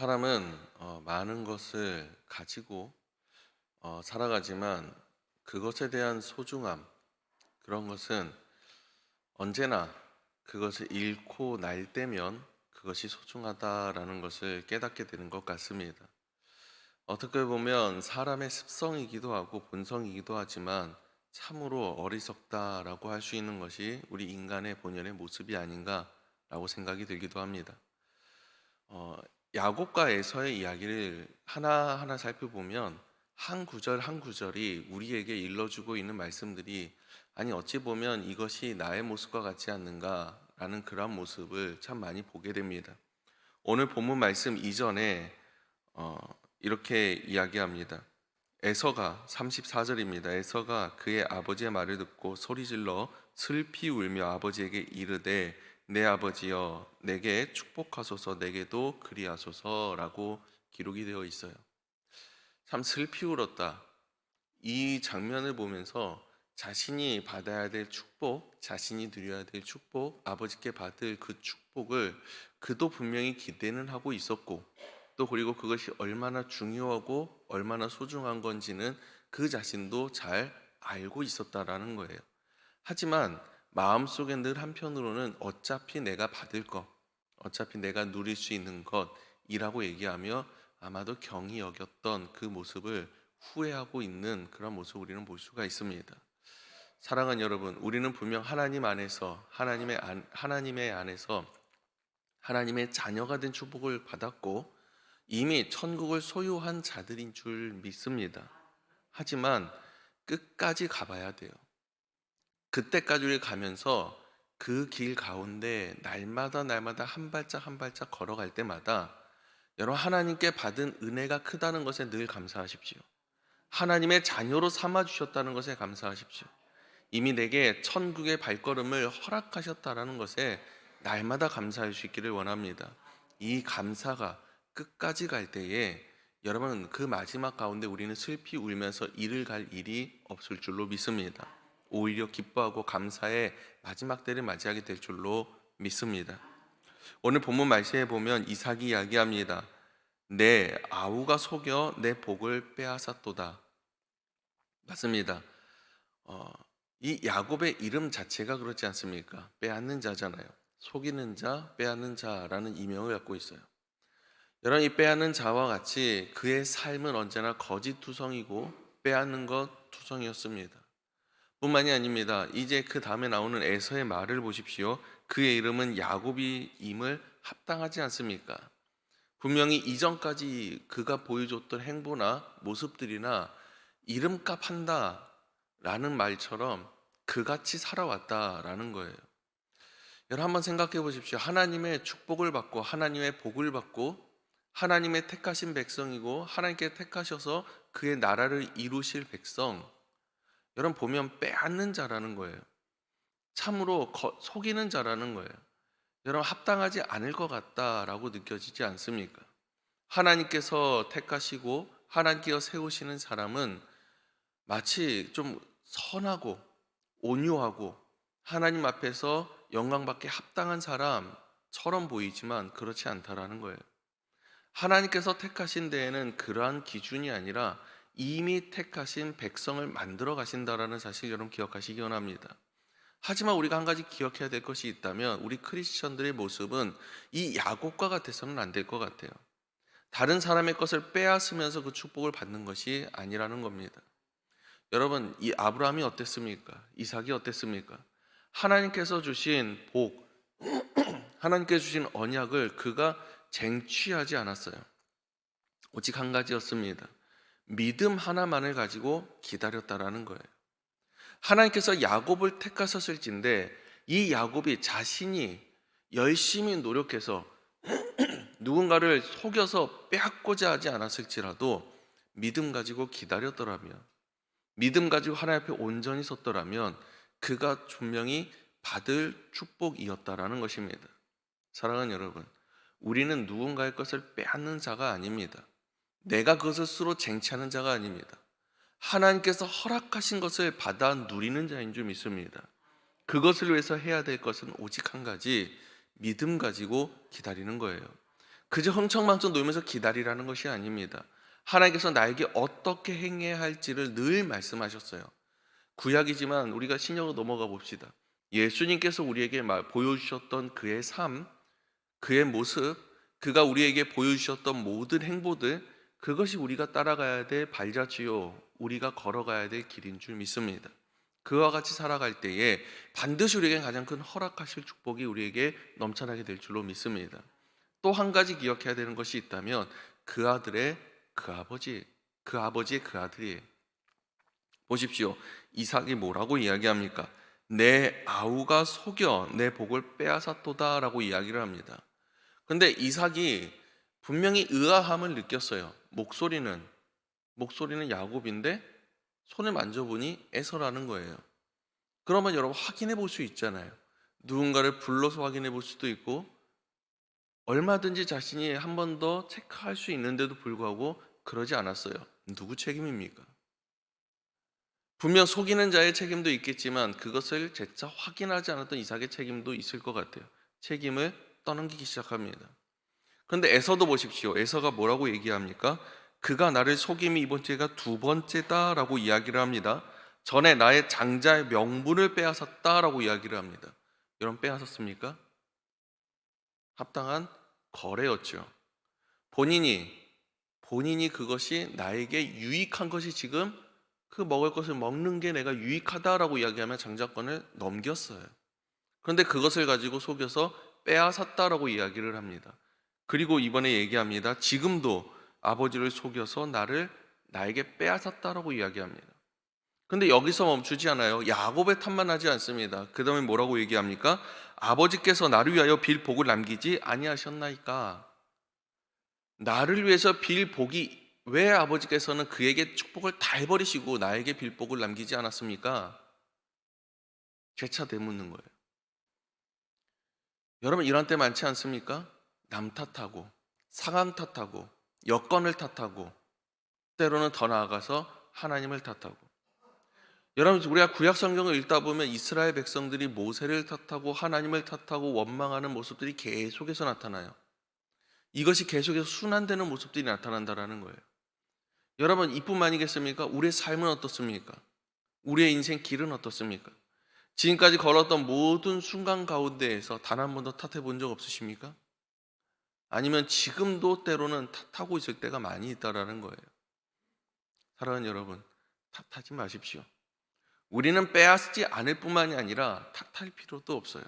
사람은 어, 많은 것을 가지고 어, 살아가지만 그것에 대한 소중함, 그런 것은 언제나 그것을 잃고 날 때면 그것이 소중하다라는 것을 깨닫게 되는 것 같습니다. 어떻게 보면 사람의 습성이기도 하고 본성이기도 하지만 참으로 어리석다라고 할 수 있는 것이 우리 인간의 본연의 모습이 아닌가라고 생각이 들기도 합니다. 어, 야곱과 에서의 이야기를 하나하나 살펴보면 한 구절 한 구절이 우리에게 일러주고 있는 말씀들이 아니 어찌 보면 이것이 나의 모습과 같지 않는가라는 그런 모습을 참 많이 보게 됩니다. 오늘 본문 말씀 이전에 어, 이렇게 이야기합니다. 에서가 34절입니다. 에서가 그의 아버지의 말을 듣고 소리질러 슬피 울며 아버지에게 이르되 내 아버지여 내게 축복하소서 내게도 그리하소서라고 기록이 되어 있어요. 참 슬피 울었다. 이 장면을 보면서 자신이 받아야 될 축복, 자신이 누려야 될 축복, 아버지께 받을 그 축복을 그도 분명히 기대는 하고 있었고 또 그리고 그것이 얼마나 중요하고 얼마나 소중한 건지는 그 자신도 잘 알고 있었다라는 거예요. 하지만 마음속에 늘 한편으로는 어차피 내가 받을 것, 어차피 내가 누릴 수 있는 것이라고 얘기하며 아마도 경이 여겼던 그 모습을 후회하고 있는 그런 모습을 우리는 볼 수가 있습니다. 사랑하는 여러분, 우리는 분명 하나님 안에서 하나님의 안, 하나님의 안에서 하나님의 자녀가 된 축복을 받았고 이미 천국을 소유한 자들인 줄 믿습니다. 하지만 끝까지 가봐야 돼요. 그때까지 우리 가면서 그 길 가운데 날마다 날마다 한 발짝 한 발짝 걸어갈 때마다 여러분 하나님께 받은 은혜가 크다는 것에 늘 감사하십시오. 하나님의 자녀로 삼아 주셨다는 것에 감사하십시오. 이미 내게 천국의 발걸음을 허락하셨다라는 것에 날마다 감사할 수 있기를 원합니다. 이 감사가 끝까지 갈 때에 여러분 그 마지막 가운데 우리는 슬피 울면서 이를 갈 일이 없을 줄로 믿습니다. 오히려 기뻐하고 감사의 마지막 때를 맞이하게 될 줄로 믿습니다. 오늘 본문 말씀에 보면 이삭이 이야기합니다. 내 아우가 속여 내 복을 빼앗았도다. 맞습니다. 어, 이 야곱의 이름 자체가 그렇지 않습니까? 빼앗는 자잖아요. 속이는 자, 빼앗는 자라는 이명을 갖고 있어요. 여러분 이 빼앗는 자와 같이 그의 삶은 언제나 거짓 투성이고 빼앗는 것 투성이었습니다. 뿐만이 아닙니다. 이제 그 다음에 나오는 에서의 말을 보십시오. 그의 이름은 야곱이임을 합당하지 않습니까? 분명히 이전까지 그가 보여줬던 행보나 모습들이나 이름값 한다라는 말처럼 그같이 살아왔다라는 거예요. 여러분 한번 생각해 보십시오. 하나님의 축복을 받고 하나님의 복을 받고 하나님의 택하신 백성이고 하나님께 택하셔서 그의 나라를 이루실 백성 여러분 보면 빼앗는 자라는 거예요. 참으로 거, 속이는 자라는 거예요. 여러분 합당하지 않을 것 같다라고 느껴지지 않습니까? 하나님께서 택하시고 하나님께서 세우시는 사람은 마치 좀 선하고 온유하고 하나님 앞에서 영광받게 합당한 사람처럼 보이지만 그렇지 않다라는 거예요. 하나님께서 택하신 데에는 그러한 기준이 아니라 이미 택하신 백성을 만들어 가신다라는 사실 여러분 기억하시기 원합니다. 하지만 우리가 한 가지 기억해야 될 것이 있다면 우리 크리스천들의 모습은 이 야곱과 같아서는 안 될 것 같아요. 다른 사람의 것을 빼앗으면서 그 축복을 받는 것이 아니라는 겁니다. 여러분, 이 아브라함이 어땠습니까? 이삭이 어땠습니까? 하나님께서 주신 복, 하나님께서 주신 언약을 그가 쟁취하지 않았어요. 오직 한 가지였습니다. 믿음 하나만을 가지고 기다렸다라는 거예요. 하나님께서 야곱을 택하셨을진데 이 야곱이 자신이 열심히 노력해서 누군가를 속여서 빼앗고자 하지 않았을지라도 믿음 가지고 기다렸더라면 믿음 가지고 하나님 앞에 온전히 섰더라면 그가 분명히 받을 축복이었다라는 것입니다. 사랑하는 여러분, 우리는 누군가의 것을 빼앗는 자가 아닙니다. 내가 그것을 스스로 쟁취하는 자가 아닙니다. 하나님께서 허락하신 것을 받아 누리는 자인 줄 믿습니다. 그것을 위해서 해야 될 것은 오직 한 가지 믿음 가지고 기다리는 거예요. 그저 흥청망청 놀면서 기다리라는 것이 아닙니다. 하나님께서 나에게 어떻게 행해야 할지를 늘 말씀하셨어요. 구약이지만 우리가 신약으로 넘어가 봅시다. 예수님께서 우리에게 말- 보여주셨던 그의 삶, 그의 모습, 그가 우리에게 보여주셨던 모든 행보들, 그것이 우리가 따라가야 될 발자취요, 우리가 걸어가야 될 길인 줄 믿습니다. 그와 같이 살아갈 때에 반드시 우리에게 가장 큰 허락하실 축복이 우리에게 넘쳐나게 될 줄로 믿습니다. 또 한 가지 기억해야 되는 것이 있다면 그 아들의 그 아버지, 그 아버지의 그 아들이에요. 보십시오. 이삭이 뭐라고 이야기합니까? 내 아우가 속여 내 복을 빼앗았도다라고 이야기를 합니다. 근데 이삭이 분명히 의아함을 느꼈어요. 목소리는 목소리는 야곱인데 손을 만져보니 에서라는 거예요. 그러면 여러분 확인해 볼 수 있잖아요. 누군가를 불러서 확인해 볼 수도 있고 얼마든지 자신이 한 번 더 체크할 수 있는데도 불구하고 그러지 않았어요. 누구 책임입니까? 분명 속이는 자의 책임도 있겠지만 그것을 재차 확인하지 않았던 이삭의 책임도 있을 것 같아요. 책임을 떠넘기기 시작합니다. 그런데 에서도 보십시오. 에서가 뭐라고 얘기합니까? 그가 나를 속임이 이번 주가 두 번째다라고 이야기를 합니다. 전에 나의 장자의 명분을 빼앗았다라고 이야기를 합니다. 여러분 빼앗았습니까? 합당한 거래였죠. 본인이 본인이 그것이 나에게 유익한 것이 지금 그 먹을 것을 먹는 게 내가 유익하다라고 이야기하면 장자권을 넘겼어요. 그런데 그것을 가지고 속여서 빼앗았다라고 이야기를 합니다. 그리고 이번에 얘기합니다. 지금도 아버지를 속여서 나를 나에게 빼앗았다라고 이야기합니다. 근데 여기서 멈추지 않아요. 야곱의 탓만 하지 않습니다. 그 다음에 뭐라고 얘기합니까? 아버지께서 나를 위하여 빌 복을 남기지 아니하셨나이까. 나를 위해서 빌 복이 왜 아버지께서는 그에게 축복을 다 해버리시고 나에게 빌 복을 남기지 않았습니까? 죄차 되묻는 거예요. 여러분 이런 때 많지 않습니까? 남 탓하고 상황 탓하고 여건을 탓하고 때로는 더 나아가서 하나님을 탓하고 여러분 우리가 구약 성경을 읽다 보면 이스라엘 백성들이 모세를 탓하고 하나님을 탓하고 원망하는 모습들이 계속해서 나타나요. 이것이 계속해서 순환되는 모습들이 나타난다라는 거예요. 여러분 이뿐만이겠습니까? 우리의 삶은 어떻습니까? 우리의 인생 길은 어떻습니까? 지금까지 걸었던 모든 순간 가운데에서 단 한 번도 탓해 본 적 없으십니까? 아니면 지금도 때로는 탓하고 있을 때가 많이 있다라는 거예요. 사랑하는 여러분, 탓하지 마십시오. 우리는 빼앗지 않을 뿐만이 아니라 탓할 필요도 없어요.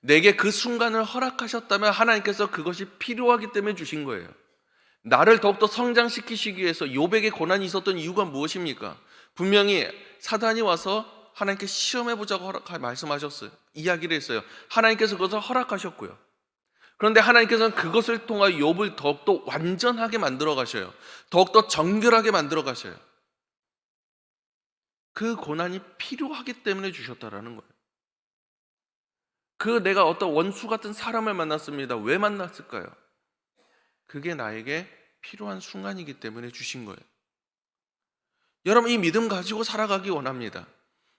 내게 그 순간을 허락하셨다면 하나님께서 그것이 필요하기 때문에 주신 거예요. 나를 더욱더 성장시키시기 위해서 요백의 고난이 있었던 이유가 무엇입니까? 분명히 사단이 와서 하나님께 시험해 보자고 허락 말씀하셨어요. 이야기를 했어요. 하나님께서 그것을 허락하셨고요. 그런데 하나님께서는 그것을 통하여 욥을 더욱더 완전하게 만들어 가셔요. 더욱더 정결하게 만들어 가셔요. 그 고난이 필요하기 때문에 주셨다라는 거예요. 그 내가 어떤 원수 같은 사람을 만났습니다. 왜 만났을까요? 그게 나에게 필요한 순간이기 때문에 주신 거예요. 여러분 이 믿음 가지고 살아가기 원합니다.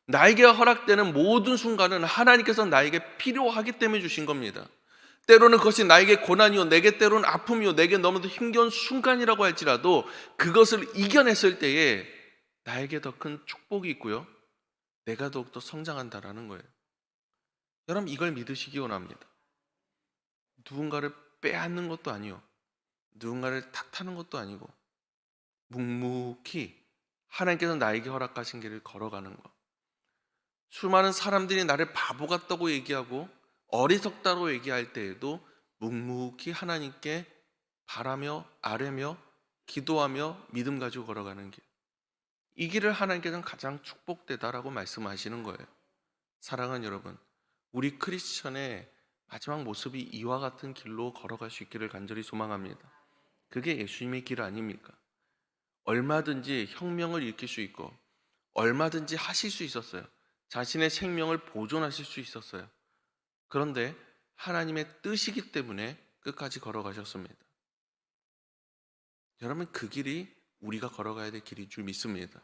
나에게 허락되는 모든 순간은 하나님께서 나에게 필요하기 때문에 주신 겁니다. 때로는 그것이 나에게 고난이요, 내게 때로는 아픔이요, 내게 너무도 힘겨운 순간이라고 할지라도 그것을 이겨냈을 때에 나에게 더 큰 축복이 있고요. 내가 더욱더 성장한다라는 거예요. 여러분 이걸 믿으시기 원합니다. 누군가를 빼앗는 것도 아니요. 누군가를 탓하는 것도 아니고 묵묵히 하나님께서 나에게 허락하신 길을 걸어가는 것. 수많은 사람들이 나를 바보 같다고 얘기하고 어리석다고 얘기할 때에도 묵묵히 하나님께 바라며 아뢰며 기도하며 믿음 가지고 걸어가는 길. 이 길을 하나님께서는 가장 축복되다라고 말씀하시는 거예요. 사랑하는 여러분, 우리 크리스천의 마지막 모습이 이와 같은 길로 걸어갈 수 있기를 간절히 소망합니다. 그게 예수님의 길 아닙니까? 얼마든지 혁명을 일으킬 수 있고 얼마든지 하실 수 있었어요. 자신의 생명을 보존하실 수 있었어요. 그런데 하나님의 뜻이기 때문에 끝까지 걸어가셨습니다. 여러분 그 길이 우리가 걸어가야 될 길인 줄 믿습니다.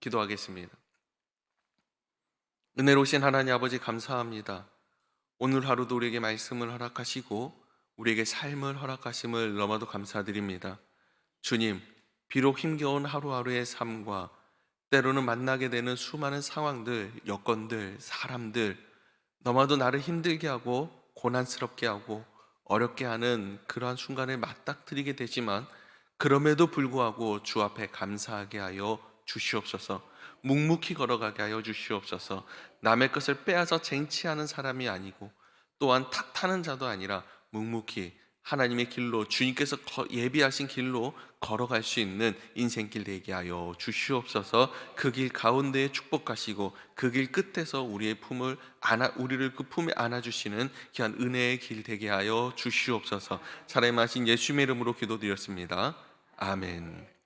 기도하겠습니다. 은혜로우신 하나님 아버지 감사합니다. 오늘 하루도 우리에게 말씀을 허락하시고 우리에게 삶을 허락하심을 너무도 감사드립니다. 주님, 비록 힘겨운 하루하루의 삶과 때로는 만나게 되는 수많은 상황들, 여건들, 사람들, 너무도 나를 힘들게 하고 고난스럽게 하고 어렵게 하는 그러한 순간을 맞닥뜨리게 되지만 그럼에도 불구하고 주 앞에 감사하게 하여 주시옵소서. 묵묵히 걸어가게 하여 주시옵소서. 남의 것을 빼앗아 쟁취하는 사람이 아니고 또한 탁 타는 자도 아니라 묵묵히 하나님의 길로 주님께서 거- 예비하신 길로 걸어갈 수 있는 인생길 되게 하여 주시옵소서. 그 길 가운데에 축복하시고 그 길 끝에서 우리의 품을 안아 우리를 그 품에 안아 주시는 귀한 은혜의 길 되게 하여 주시옵소서. 사랑하신 예수님의 이름으로 기도드렸습니다. 아멘.